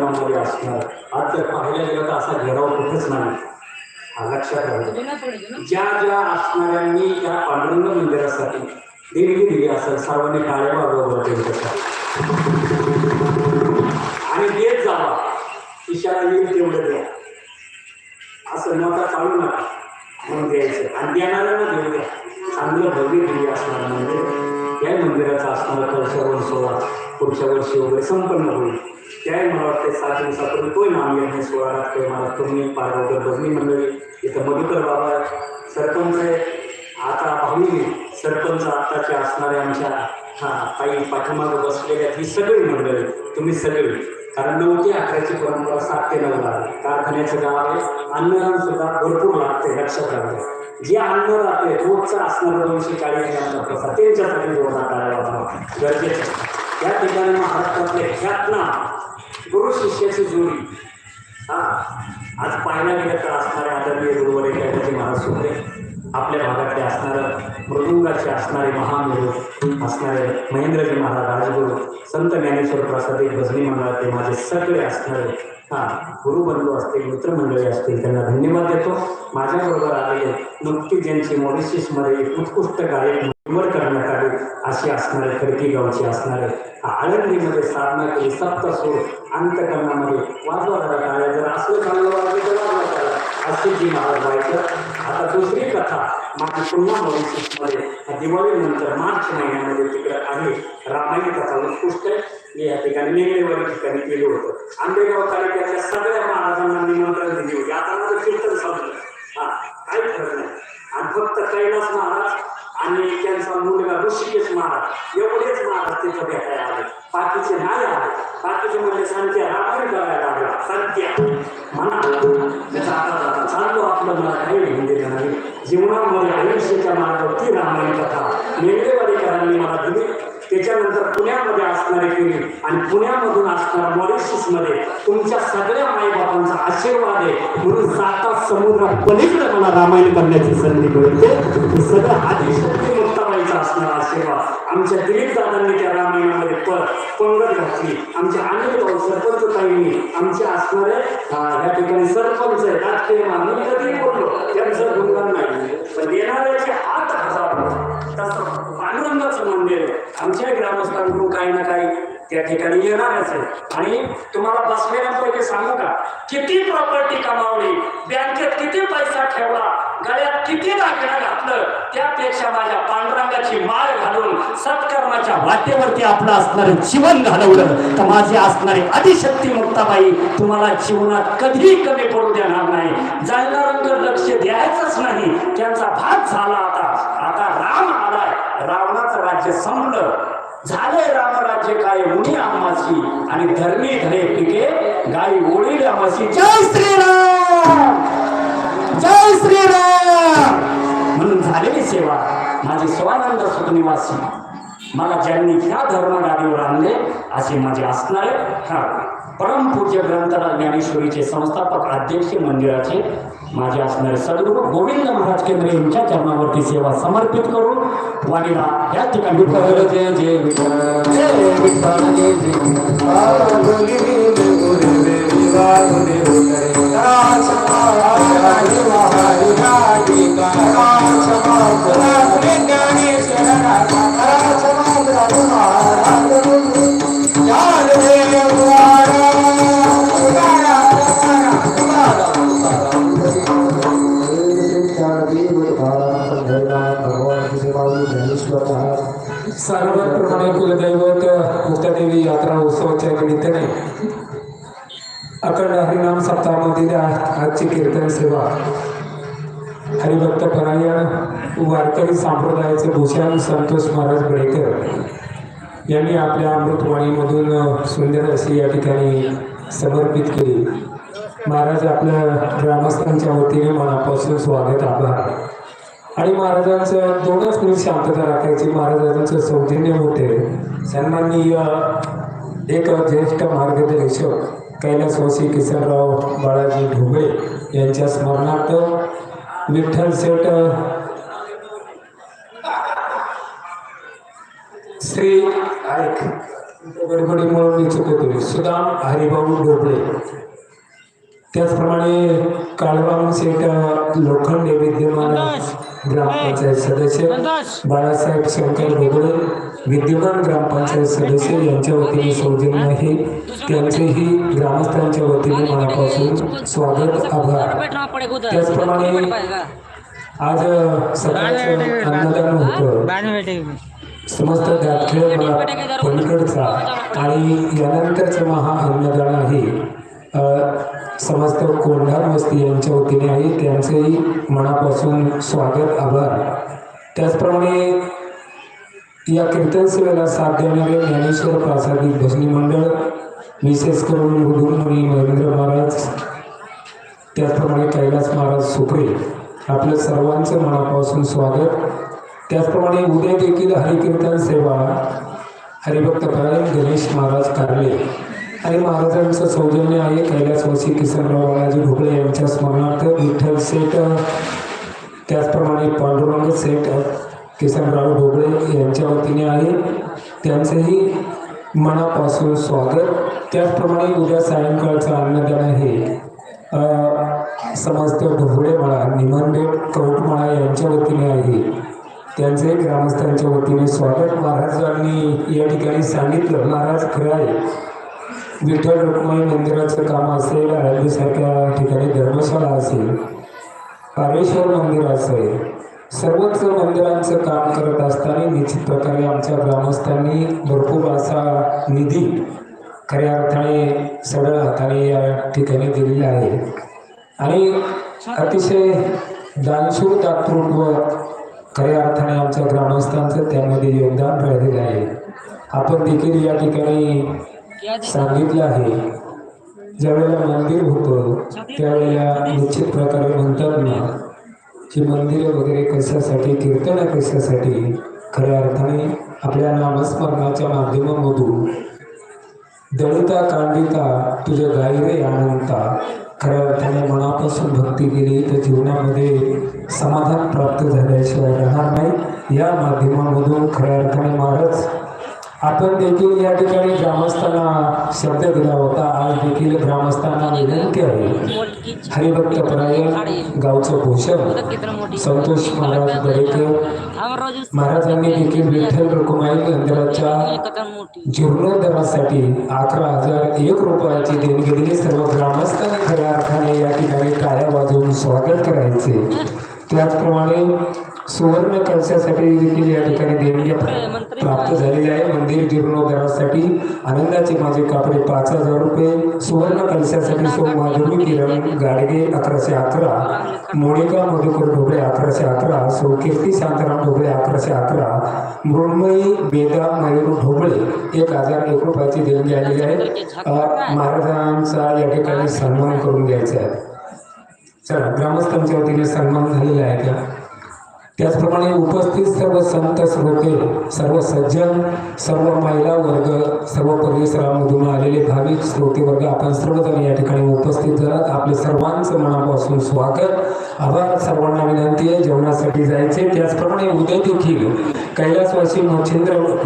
माध्यमांमध्ये असणार. आज जर पाहायला गेलं तर असा घेराव कुठेच नाही. हा लक्षात राहू. ज्या ज्या असणाऱ्यांनी त्या पांडुरंग मंदिरासाठी देणगी दिली असेल सर्वांनी टाळ्या वाजवल्या त्यांच्यासाठी आणि देत जावा. इशारा येईल तेवढं द्या. असं नका चालू नका. म्हणून द्यायचं. आणि देणाऱ्यांना देऊ द्या. चांगलं भव्य दिली असणार म्हणजे याही मंदिराचा असणारा कलशावर सोहळा पुढच्या वर्षी वगैरे संपन्न होईल. त्याही मला वाटते सात दिवसापूर्वी तोही नाम यज्ञ सोहळा लागतोय मला तुम्ही पारगावकर भजनी मंडळी इथं मधुकर बाबा. सरपंच आहे आता भावी सरपंच आताचे असणारे आमच्या हा काही पाठीमागं बसलेल्या ही सगळी मंडळी तुम्ही सगळी. कारण नऊ ते अकराची परंपरा सात ते नऊ लागते कारखान्याचं गाव आहे. अन्नदान सुद्धा भरपूर लागते लक्षात राहते जे अन्न राहते रोजचं असणारं दोनशे चाळीस ग्रामचा प्रसाद त्यांच्यासाठी जोडा करायला गरजेचं या ठिकाणी महाराष्ट्रातले ख्यातना गुरु शिष्याची जोडी. हा. आज पाहायला गेलं तर असणारे आदरणीय गुरुवर महाराज होते आपल्या भागात मृदुंगाचे असणारे महामेरू असणारे महेंद्रजी महाराज राजगुरू संत ज्ञानेश्वर प्रसादिक भजनी मंडळातले माझे सगळे असणारे हा गुरुबंधू असतील मित्रमंडळी असतील त्यांना धन्यवाद देतो. माझ्याबरोबर आलेले नुकती ज्यांची मॉरिशसमध्ये एक उत्कृष्ट गायक निवड करण्यात आली अशी असणारे खडकी गावची असणारे आळंदीमध्ये साधना केली सप्त सोड अंतकरणामध्ये वाजवा जरा टाळ्या जर असं चांगलं वाजलं तर वाजवा टाळ्या अशी जी महाराज व्हायचं. आता दुसरी कथा माझी पुन्हा मॉरिशसमध्ये दिवाळीनंतर मार्च महिन्यामध्ये तिकडे आहे रामायण कथा उत्कृष्ट मी या ठिकाणी नेमलेवाडी ठिकाणी केलं होतं. आंबेगाव तालुक्याच्या सगळ्या महाराजांना निमंत्रण दिली होती आता माझं कीर्तन साधलं हा काही फरक नाही. आणि फक्त कैलास महाराज आणि त्यांचा मुलगा ऋषिकेश महाराज. एवढेच महाराज तिथं भेटायला आले. बाकीचे नाही आले. बाकीचे म्हणजे संख्या रात्री करायला लागला संख्या म्हणा. त्याचा आता चाललो आपलं मला काही घेऊन दिलं नाही. जीवनामध्ये आयुष्याच्या मार्गावरती रामायण कथा मेंढेवाडीकरांनी मला दिली त्याच्यानंतर पुण्यामध्ये असणारे केली आणि पुण्यामधून असणार मॉरिशसमध्ये तुमच्या सगळ्या माईबापांचा आशीर्वाद आहे. म्हणून साता समुद्र पलीकडे मला रामायण करण्याची संधी मिळते. सगळं आदेश आदिशक्ती मुक्ताबाईचा असणारा आशीर्वाद आमच्या दिलीप दादांनी त्या रामायणामध्ये प पंगत घातली. आमच्या अनेक भाऊ सरपंच ताईंनी आमचे असणारे या ठिकाणी सरपंच आहे राजकीय मानून कधी बोललो? त्यांचं गुणगान नाही. पण येणाऱ्याचे हात हजार. तसं पांडुरंगाचं मंदिर आमच्या ग्रामस्थांकडून काही ना काही त्या ठिकाणी येणारच आहे आणि तुम्हाला बसलेल्यांपैकी सांगू का? किती प्रॉपर्टी कमावली? बँकेत किती पैसा ठेवला? गळ्यात किती दागिना घातलं? त्यापेक्षा माझ्या पांडुरंगाची माळ घालून सत्कर्माच्या वाटेवरती आपलं असणारं जीवन घालवलं. तर माझे असणारे अतिशक्ती मुक्ताबाई तुम्हाला जीवनात कधीही कमी पडू देणार नाही. जाणणाऱ्यांकडे लक्ष द्यायचंच नाही. त्यांचा भाग झाला आता. आता राम आलाय. रावणाचं राज्य संपलं. झाले रामराज्य काय? उणी आम्हाची. आणि धर्मी धरे पिके गाई ओळील आम्हाची. जय श्रीराम! जय श्रीराम! म्हणून झालेली सेवा. माझे स्वानंद सुखनिवासी मला ज्यांनी ह्या धर्मगाडीवर आणले असे माझे असणारे हा परमपूज्य ग्रंथराज ज्ञानेश्वरीचे संस्थापक अध्यक्ष मंदिराचे माझे असणारे सद्गुरू गोविंद महाराज केंद्र यांच्या चरणावरती सेवा समर्पित करून वाणीला या ठिकाणी विठ्ठल सर्वप्रमाणे कुलदैवत मुक्तादेवी यात्रा उत्सवाच्या निमित्ताने अखंड हरिनाम सप्ताहामध्ये आज- आजची कीर्तन सेवा. हरिभक्त परायण वारकरी संप्रदायाचे भूषण संतोष महाराज बळेकर यांनी आपल्या अमृतवाणीमधून सुंदर अशी या ठिकाणी समर्पित केली. महाराज आपल्या ग्रामस्थांच्या वतीने मनापासून स्वागत आभार. आणि महाराजांचं दोनच मिनिट शांतता राखायची. महाराजांचं सौजन्य होते. सन्माननीय एक ज्येष्ठ मार्गदर्शक कैलासवासी किसनराव बाळाजी ढुबे यांच्या स्मरणार्थ विठ्ठल सेठ श्री ऐक गडबडीमुळे मी चुकतो सुदाम हरिभाऊ ढोबळे. त्याचप्रमाणे काळबाऊ शेठ लोखंडे विद्यमान ग्रामपंचायत सदस्य बाळासाहेब शंकर ढोबळे विद्यमान ग्रामपंचायत सदस्य यांच्या वतीने सौजन्य आहे त्यांचेही ग्रामस्थांच्या वतीने मनापासून स्वागत आभार. त्याचप्रमाणे आज सकाळचं अन्नदान होतं. समस्त मला पलीकडचा. आणि यानंतरचं महा अन्नदान आहे. समस्त कोंढार वस्ती यांच्या वतीने आहे. त्यांचेही मनापासून स्वागत आभार. त्याचप्रमाणे या कीर्तन सेवेला साथ देणारे ज्ञानेश्वर प्रासादिक भजनी मंडळ विशेष करून हुदुरमुनी महेंद्र महाराज त्याचप्रमाणे कैलास महाराज सुकरे आपल्या सर्वांचं मनापासून स्वागत. त्याचप्रमाणे उद्या देखील हरिकीर्तन सेवा हरिभक्त गणेश महाराज कारले. आणि महाराजांचं सौजन्य आहे कैलासवासी किसनराव बाळाजी भोगळे यांच्या स्मरणार्थ विठ्ठल सेट त्याचप्रमाणे पांडुरंग सेट किसनराव ढोकळे यांच्या वतीने आहे. त्यांचंही मनापासून स्वागत. त्याचप्रमाणे उद्या सायंकाळचं अन्नदान आहे. समस्त ढोबळे मळा निमंडे कवटमाळा यांच्या वतीने आहे. त्यांचे ग्रामस्थांच्या वतीने स्वागत. महाराजांनी या ठिकाणी सांगितलं महाराज खरं आहे. विठ्ठल रुक्माई मंदिराचं काम असेल आळंदीसारख्या ठिकाणी धर्मशाळा असेल पारेश्वर मंदिर असेल सर्वच मंदिरांचं काम करत असताना निश्चित प्रकारे आमच्या ग्रामस्थांनी भरपूर असा निधी खऱ्या अर्थाने सरळ हाताने या ठिकाणी दिलेला आहे. आणि अतिशय दानशूर व खऱ्या अर्थाने आमच्या ग्रामस्थांचं त्यामध्ये योगदान राहिलेलं आहे. आपण देखील या ठिकाणी सांगितलं आहे. ज्यावेळेला मंदिर होतं त्यावेळेला निश्चित प्रकारे म्हणतात ना की मंदिर वगैरे कशासाठी कीर्तन कशासाठी खऱ्या अर्थाने आपल्या नामस्मरणाच्या माध्यमामधून दळिता कांडिता तुझ्या गायरे अनंता खऱ्या अर्थाने मनापासून भक्ती केली तर जीवनामध्ये समाधान प्राप्त झाल्याशिवाय राहणार नाही. या माध्यमामधून खऱ्या अर्थाने महाराज आपण देखील या ठिकाणी ग्रामस्थांना शब्द दिला होता. आज देखील ग्रामस्थांना विनंती आहे. हरिभक्त परायण गावचं भूषण संतोष महाराज दरेकर. महाराजांनी देखील विठ्ठल रुकुमाई मंदिराच्या जीर्णोद्धारासाठी अकरा हजार एक रुपयाची देणगी दिली सर्व ग्रामस्थांनी खऱ्या अर्थाने या ठिकाणी टाळ्या वाजवून स्वागत करायचे. त्याचप्रमाणे सुवर्ण कलशासाठी देखील या ठिकाणी देणगी प्राप्त झालेली आहे. मंदिर जीर्णोद्धारासाठी आनंदाचे माझे कापडे पाच हजार रुपये सुवर्ण कलशासाठी सो माधुरी किरण गाडगे अकराशे अकरा मोनिका मधुकर ढोबळे अकराशे अकरा सो कीर्ती शांताराम ढोबळे अकराशे अकरा मृण्मयी वेदा मयूर ढोबळे एक हजार एक रुपयाची देणगी आलेली आहे महाराजांचा या ठिकाणी सन्मान करून घ्यायचा आहे. चला ग्रामस्थांच्या वतीने सन्मान झालेला आहे का त्याचप्रमाणे उपस्थित सर्व संत श्रोते सर्व सज्जन सर्व महिला वर्ग सर्व परिसरामधून आलेले भाविक श्रोते वर्ग आपण सर्वजण या ठिकाणी उपस्थित झालात. आपले सर्वांचं मनापासून स्वागत. आभार. सर्वांना विनंती आहे. जेवणासाठी जायचे त्याचप्रमाणे उद्या देखील कैलासवासी मच्छिंद्र